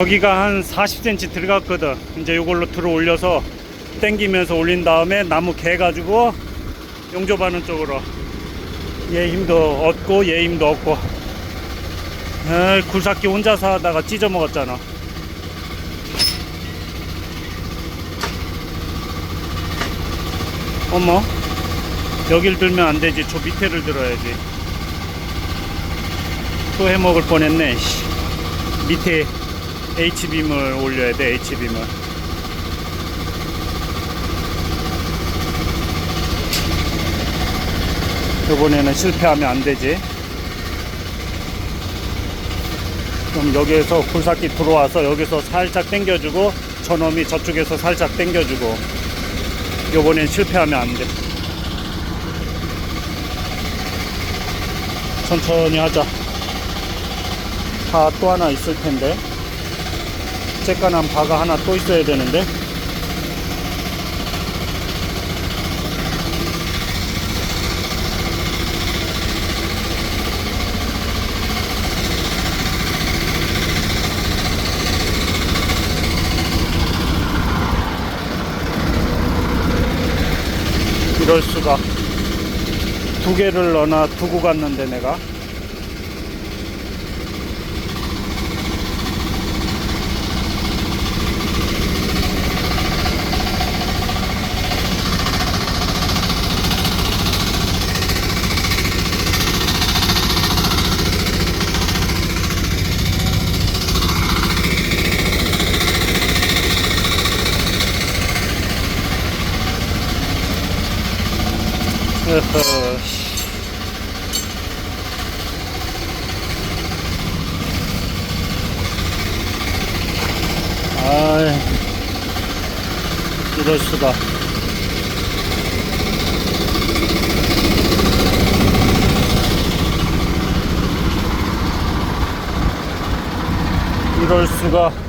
여기가 한 40cm 들어갔거든. 이제 이걸로 들어 올려서 당기면서 올린 다음에 나무 개 가지고 용접하는 쪽으로 얘 힘도 얻고 얘 힘도 얻고 에이, 굴삭기 혼자서 하다가 찢어 먹었잖아. 어머 여길 들면 안 되지. 저 밑에를 들어야지. 또 해먹을 뻔했네. 씨. 밑에 H빔을 올려야 돼, H빔을. 이번에는 실패하면 안 되지. 그럼 여기에서 굴삭기 들어와서 여기서 살짝 당겨주고 저놈이 저쪽에서 살짝 당겨주고 요번엔 실패하면 안 돼. 천천히 하자. 바또 하나 있을 텐데. 쬐깐한 바가 하나 또 있어야 되는데. 이럴 수가. 두 개를 넣어놔 두고 갔는데 내가. 씨. 아이, 이럴 수가. 이럴 수가.